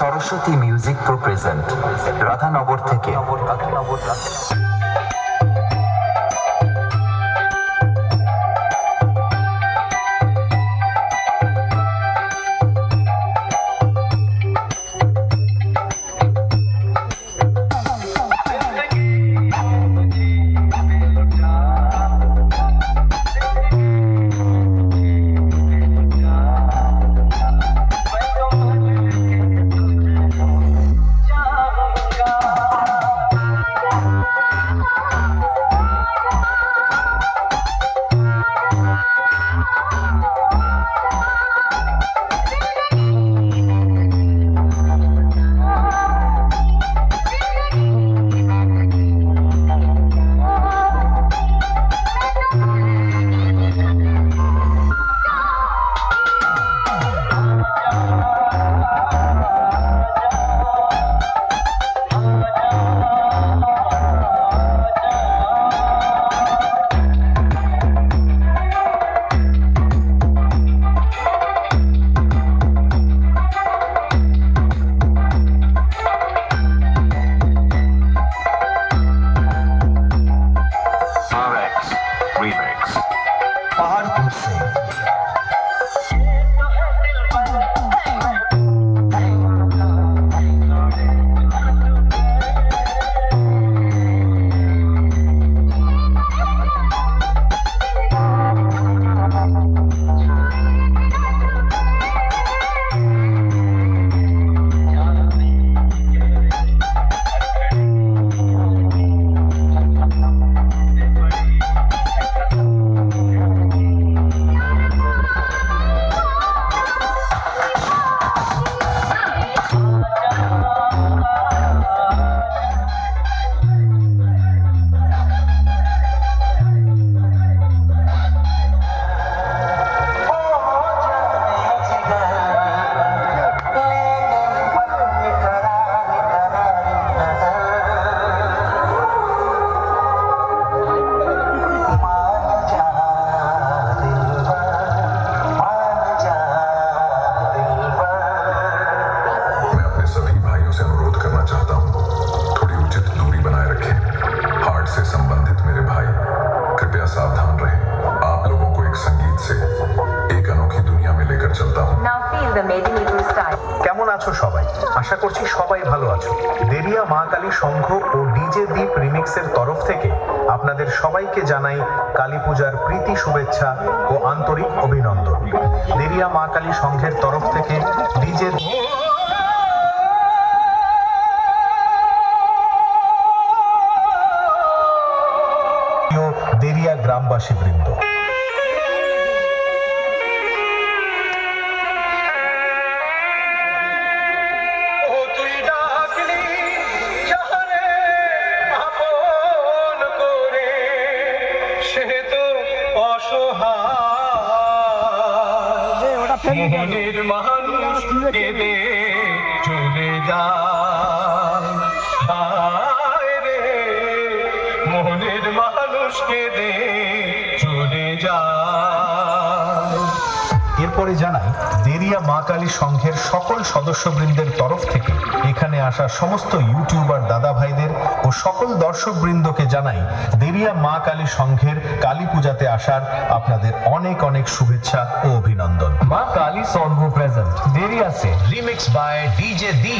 Saraswati music pro present Radhanagar থেকে। That's Medinipur style. কেমন আছো সবাই? আশা করছি সবাই ভালো আছো। দেরিয়া মা কালী সংঘ ও ডিজে দ্বীপ রিমিক্সের তরফ থেকে আপনাদের সবাইকে জানাই কালী পূজার প্রীতি শুভেচ্ছা ও আন্তরিক অভিনন্দন। দেরিয়া মা কালী সংঘের তরফ থেকে ডিজে দেরিয়া গ্রামবাসী বৃন্দ অসহায় মনের মানুষ কেঁদে চলে যায় রে মনের মানুষ কেঁদে চলে যায় করে জানাই, দেরিয়া মা কালী সংঘের সকল সদস্যবৃন্দের তরফ থেকে এখানে আসা সমস্ত ইউটিউবার দাদা ভাইদের ও সকল দর্শকবৃন্দকে জানাই, দেরিয়া মা কালী সংঘের কালী পূজাতে আসার আপনাদের অনেক অনেক শুভেচ্ছা ও অভিনন্দন। মা কালী সংঘ প্রেজেন্ট দেরিয়া সে রিমিক্স বাই ডিজে দি